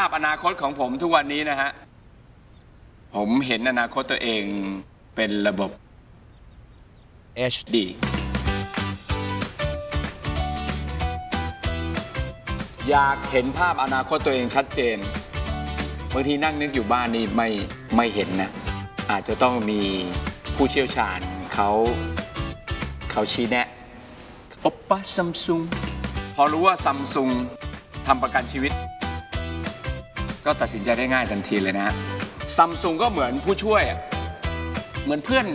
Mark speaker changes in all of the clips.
Speaker 1: าพอนาคตของผมทุกวันนี้นะฮะ ผมเห็นอนาคตตัวเองเป็นระบบ HD อยากเห็นภาพอนาคตตัวเองชัดเจนบางทีนั่งนึกอยู่บ้านนี่ไม่ไม่เห็นนะ อาจจะต้องมีผู้เชี่ยวชาญเขาเขาชี้แนะโอปป้าซัมซุงพอรู้ว่าซัมซุงทำประกันชีวิต ก็ตัดสินใจได้ง่ายทันทีเลยนะฮะซัมซุงก็เหมือนผู้ช่วยอะเหมือนเพื่อน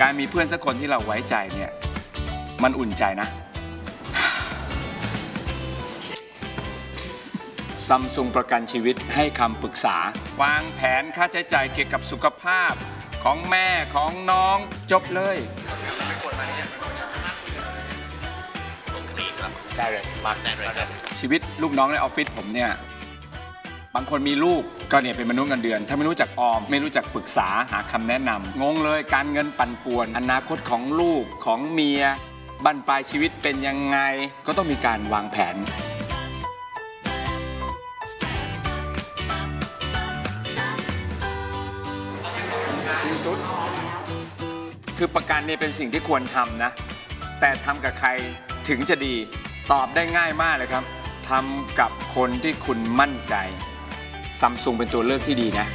Speaker 1: การมีเพื่อนสักคนที่เราไว้ใจเนี่ย มันอุ่นใจนะซัมซุงประกันชีวิตให้คำปรึกษา วางแผนค่าใช้จ่ายเกี่ยวกับสุขภาพของแม่ของน้องจบเลยได้เลยมาชีวิตลูกน้องในออฟฟิศผมเนี่ย บางคนมีลูกก็เนี่ยเป็นมนุษย์เงินเดือน ถ้าไม่รู้จักออม ไม่รู้จักปรึกษาหาคำแนะนำงงเลยการเงินปั่นป่วน อนาคตของลูกของเมียบั้นปลายชีวิตเป็นยังไงก็ต้องมีการวางแผนคือประกันเนี่ยเป็นสิ่งที่ควรทำนะ แต่ทำกับใครถึงจะดีตอบได้ง่ายมากเลยครับทำกับคนที่คุณมั่นใจ ซัมซุงเป็นตัวเลือกที่ดีนะ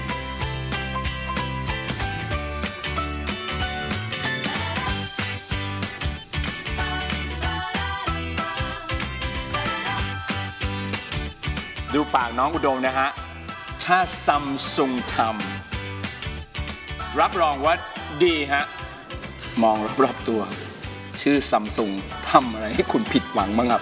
Speaker 1: ดูปากน้องอุดมนะฮะ ถ้าซัมซุงทำรับรองว่าดีฮะ มองรอบๆตัว ชื่อซัมซุงทำอะไรให้คุณผิดหวังบ้างครับ